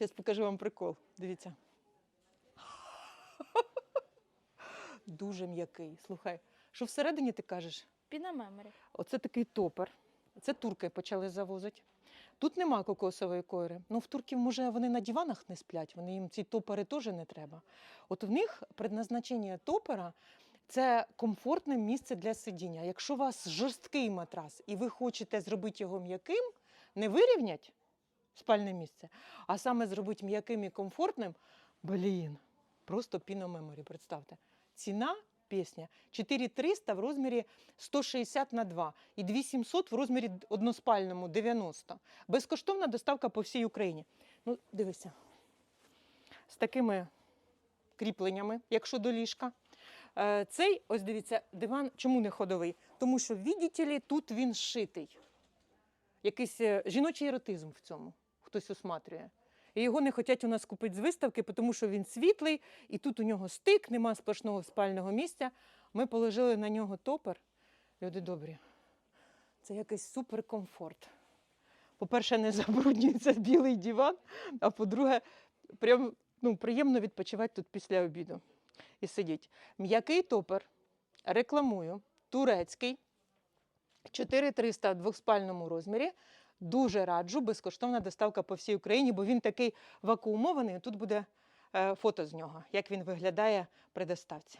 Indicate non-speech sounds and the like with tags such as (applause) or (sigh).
Зараз покажу вам прикол. Дивіться. (laughs) Дуже м'який. Слухай, що всередині ти кажеш? Піна меморі. Оце такий топер. Це турки почали завозити. Тут нема кокосової кори. Ну, в турків, може, вони на диванах не сплять, вони їм ці топери теж не треба. От в них предназначення топера це комфортне місце для сидіння. Якщо у вас жорсткий матрас і ви хочете зробити його м'яким, не вирівнять спальне місце, а саме зробити м'яким і комфортним, блін, просто піномеморі, представте. Ціна пісня 4300 в розмірі 160 на 2 і 2700 в розмірі односпальному 90. Безкоштовна доставка по всій Україні. Ну, дивися. З такими кріпленнями, якщо до ліжка. Е, Цей, ось дивіться, диван чому не ходовий? Тому що, видите ли, тут він зшитий. Якийсь е, жіночий еротизм в цьому хтось усматрює. І його не хочуть у нас купити з виставки, тому що він світлий, і тут у нього стик, нема сплошного спального місця. Ми положили на нього топер. Люди добрі. Це якийсь суперкомфорт. По-перше, не (laughs) забруднюється білий диван, а по-друге, прям ну, приємно відпочивати тут після обіду і сидіть. М'який топер, рекламую, турецький, 4300 в двохспальному розмірі. Дуже раджу, безкоштовна доставка по всій Україні, бо він такий вакуумований. Тут буде е, фото з нього, як він виглядає при доставці.